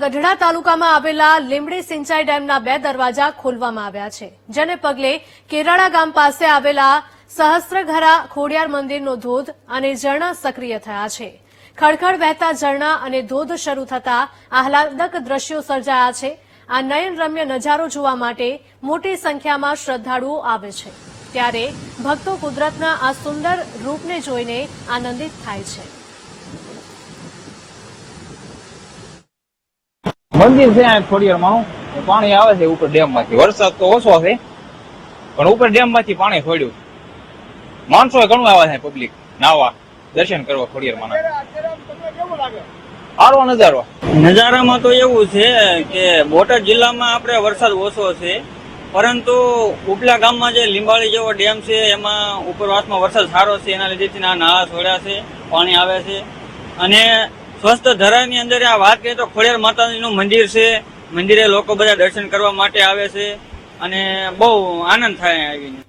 ગઢડા તાલુકામાં આવેલા લીમડી સિંચાઈ ડેમના બે દરવાજા ખોલવામાં આવ્યા છે, જેને પગલે કેરાળા ગામ પાસે આવેલા સહસ્ત્રઘરા ખોડિયાર મંદિરનો ધોધ અને ઝરણા સક્રિય થયા છે. ખડખડ વહેતા ઝરણા અને ધોધ શરૂ થતા આહલાદક દ્રશ્યો સર્જાયા છે. આ નયનરમ્ય નજારો જોવા માટે મોટી સંખ્યામાં શ્રદ્ધાળુઓ આવે છે. ત્યારે ભક્તો કુદરતના આ સુંદર રૂપને જોઈને આનંદિત થાય છે. મંદિર છે આ ખોડિયારમાં. પાણી આવે છે ઉપર ડેમમાંથી વરસાદ તો ઓછો છે, પણ ઉપર ડેમમાંથી પાણી છોડ્યું. માણસો ઘણું આવે છે પબ્લિક નાવા, દર્શન કરવા ખોડિયાર સારો નજારો. નજારામાં તો એવું છે કે બોટાદ જિલ્લામાં આપણે વરસાદ ઓછો છે, પરંતુ ઉપલા ગામમાં જે લીંબાળી જેવો ડેમ છે, એમાં ઉપરવાસમાં વરસાદ સારો છે. એના લીધેથી નાળા છોડ્યા છે, પાણી આવે છે. અને સ્વસ્થ ધરાની અંદર આ વાત કરીએ તો ખોડિયાર માતાજીનું મંદિર છે. મંદિરે લોકો બધા દર્શન કરવા માટે આવે છે અને બહુ આનંદ થાય આવીને.